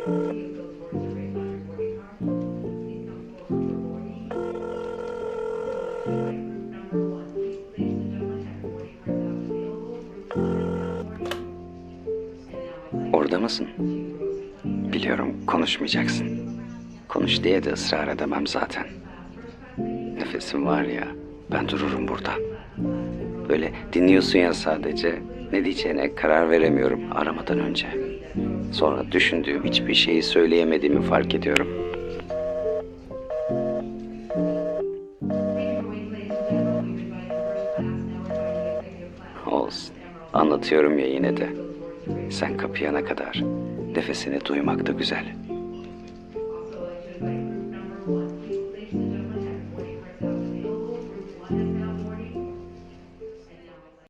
Orada mısın? Biliyorum konuşmayacaksın. Konuş diye de ısrar edemem zaten. Nefesim var ya, ben dururum burada. Böyle dinliyorsun ya sadece. Ne diyeceğine karar veremiyorum aramadan önce. Sonra düşündüğüm hiçbir şeyi söyleyemediğimi fark ediyorum. Olsun. Anlatıyorum ya yine de. Sen kapayana kadar nefesini duymak da güzel.